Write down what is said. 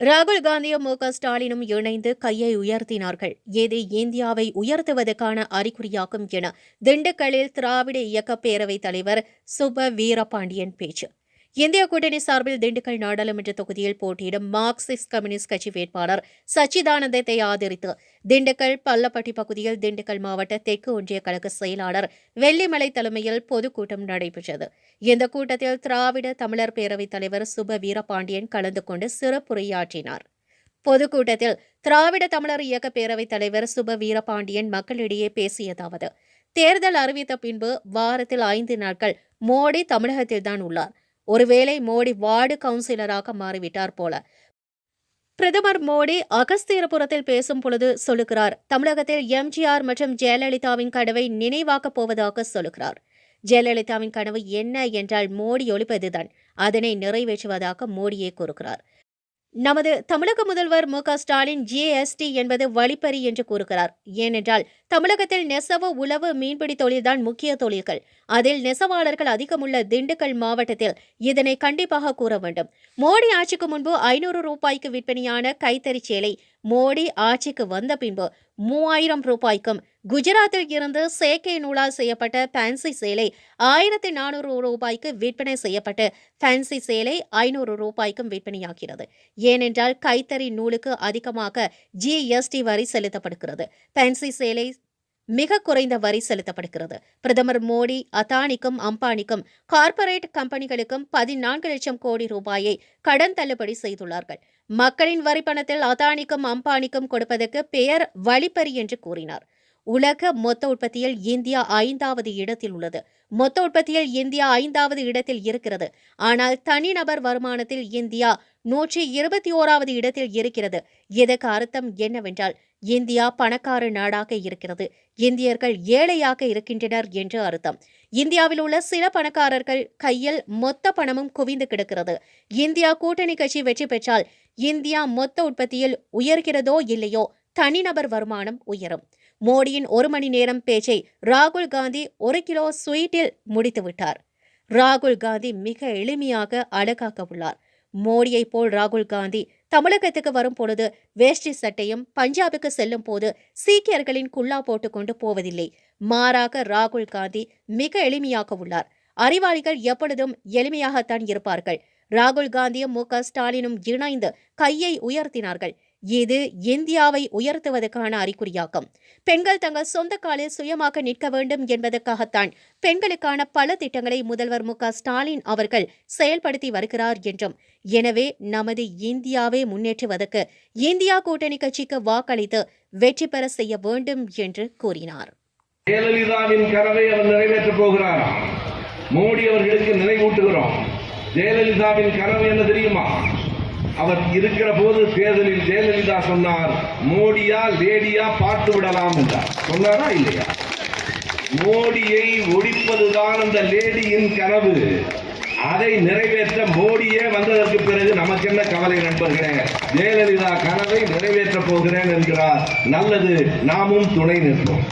ராகுல் காந்தியும் மு க ஸ்டாலினும் இணைந்து கையை உயர்த்தினார்கள். இது இந்தியாவை உயர்த்துவதற்கான அறிகுறியாகும் என திண்டுக்கல்லில் திராவிட இயக்க பேரவைத் தலைவர் சுப வீரபாண்டியன் பேச்சு. இந்திய கூட்டணி சார்பில் திண்டுக்கல் நாடாளுமன்ற தொகுதியில் போட்டியிடும் மார்க்சிஸ்ட் கம்யூனிஸ்ட் கட்சி வேட்பாளர் சச்சிதானந்தத்தை ஆதரித்து திண்டுக்கல் பள்ளப்பட்டி பகுதியில் திண்டுக்கல் மாவட்ட தெற்கு ஒன்றிய கழக செயலாளர் வெள்ளிமலை தலைமையில் பொதுக்கூட்டம் நடைபெற்றது. இந்த கூட்டத்தில் திராவிட தமிழர் பேரவைத் தலைவர் சுப வீரபாண்டியன் கலந்து கொண்டு சிறப்புரையாற்றினார். பொதுக்கூட்டத்தில் திராவிட தமிழர் இயக்க பேரவைத் தலைவர் சுப வீரபாண்டியன் மக்களிடையே பேசியதாவது தேர்தல் அறிவித்த பின்பு வாரத்தில் ஐந்து நாட்கள் மோடி தமிழகத்தில்தான் உள்ளார். ஒருவேளை மோடி வார்டு கவுன்சிலராக மாறிவிட்டார் போல. பிரதமர் மோடி அகஸ்தீரபுரத்தில் பேசும் பொழுது சொல்லுகிறார் தமிழகத்தில் எம்ஜிஆர் மற்றும் ஜெயலலிதாவின் கனவை நினைவாக்கப் போவதாக சொல்லுகிறார். ஜெயலலிதாவின் கனவு என்ன என்றால் மோடி ஒழிப்பதுதான் அதனை நிறைவேற்றுவதாக மோடியே கூறுகிறார். நமது தமிழக முதல்வர் மு ஸ்டாலின் ஜிஎஸ்டி என்பது வழிப்பறி என்று கூறுகிறார். ஏனென்றால் தமிழகத்தில் நெசவு உளவு மீன்பிடி தொழில்தான் முக்கிய தொழில்கள். அதில் நெசவாளர்கள் அதிகமுள்ள திண்டுக்கல் மாவட்டத்தில் இதனை கண்டிப்பாக கூற வேண்டும். மோடி ஆட்சிக்கு முன்பு ஐநூறு ரூபாய்க்கு விற்பனையான கைத்தறி சேலை மோடி ஆட்சிக்கு வந்த பின்பு மூவாயிரம் ரூபாய்க்கும் குஜராத்தில் இருந்து செயற்கை நூலால் செய்யப்பட்ட ஃபேன்சி சேலை ஆயிரத்தி நானூறு ரூபாய்க்கு விற்பனை செய்யப்பட்டு ஃபேன்சி சேலை ஐநூறு ரூபாய்க்கும் விற்பனையாகிறது. ஏனென்றால் கைத்தறி நூலுக்கு அதிகமாக ஜிஎஸ்டி வரி செலுத்தப்படுகிறது. ஃபேன்சி சேலை மிக குறைந்த வரி செலுத்தப்படுகிறது. பிரதமர் மோடி அதானிக்கும் அம்பானிக்கும் கார்ப்பரேட் கம்பெனிகளுக்கும் பதினான்கு லட்சம் கோடி ரூபாயை கடன் தள்ளுபடி செய்துள்ளார்கள். மக்களின் வரி பணத்தில் அதானிக்கும் அம்பானிக்கும் கொடுப்பதற்கு பெயர் வழிப்பறி என்று கூறினார். உலக மொத்த உற்பத்தியில் இந்தியா ஐந்தாவது இடத்தில் உள்ளது. மொத்த உற்பத்தியில் இந்தியா ஐந்தாவது இடத்தில் இருக்கிறது. ஆனால் தனிநபர் வருமானத்தில் இந்தியா நூற்றி இருபத்தி ஓராவது இடத்தில் இருக்கிறது. இதற்கு அர்த்தம் என்னவென்றால் இந்தியா பணக்கார நாடாக இருக்கிறது. இந்தியர்கள் ஏழையாக இருக்கின்றனர் என்று அர்த்தம். இந்தியாவில் உள்ள சில பணக்காரர்கள் கையில் மொத்த பணமும் குவிந்து கிடக்கிறது. இந்தியா கூட்டணி கட்சி வெற்றி பெற்றால் இந்தியா மொத்த உற்பத்தியில் உயர்கிறதோ இல்லையோ தனிநபர் வருமானம் உயரும். மோடியின் ஒரு மணி நேரம் பேச்சை ராகுல் காந்தி ஒரு கிலோ ஸ்வீட்டில் முடித்துவிட்டார் ராகுல் காந்தி மிக எளிமையாக அழகாக்க உள்ளார். மோடியைப் போல் ராகுல் காந்தி தமிழகத்துக்கு வரும் பொழுது வேஷ்டி சட்டையும் பஞ்சாபுக்கு செல்லும் போது சீக்கியர்களின் குல்லா போட்டுக்கொண்டு போவதில்லை. மாறாக ராகுல் காந்தி மிக எளிமையாக உள்ளார். அறிவாளிகள் எப்பொழுதும் எளிமையாகத்தான் இருப்பார்கள். ராகுல் காந்தியும் மு க ஸ்டாலினும் இணைந்து கையை உயர்த்தினார்கள். இது இந்தியாவை உயர்த்துவதற்கான அறிகுறியாகும். பெண்கள் தங்கள் சொந்த காலில் சுயமாக நிற்க வேண்டும் என்பதற்காகத்தான் பெண்களுக்கான பல திட்டங்களை முதல்வர் மு க ஸ்டாலின் அவர்கள் செயல்படுத்தி வருகிறார் என்றும். எனவே நமது இந்தியாவை முன்னேற்றுவதற்கு இந்தியா கூட்டணி கட்சிக்கு வாக்களித்து வெற்றி பெற செய்ய வேண்டும் என்று கூறினார். ஜெயலலிதாவின் கனவை அவர் நிறைவேற்றப் போகிறார். மோடி அவர்களுக்கு நினைவூட்டுகிறோம். ஜெயலலிதாவின் கனவு என்ன தெரியுமா? அவர் இருக்கிற போது தேர்தலில் ஜெயலலிதா சொன்னார் மோடியா லேடியா பார்த்து விடலாம் என்றார். சொன்னாரா இல்லையா? மோடியை ஒழிப்பதுதான் அந்த லேடியின் கனவு. அதை நிறைவேற்ற மோடியே வந்ததற்கு பிறகு நமக்கு என்ன கவலை நண்பர்களே? ஜெயலலிதா கனவை நிறைவேற்றப் போகிறேன் என்கிறார். நல்லது நாமும் துணை நிற்போம்.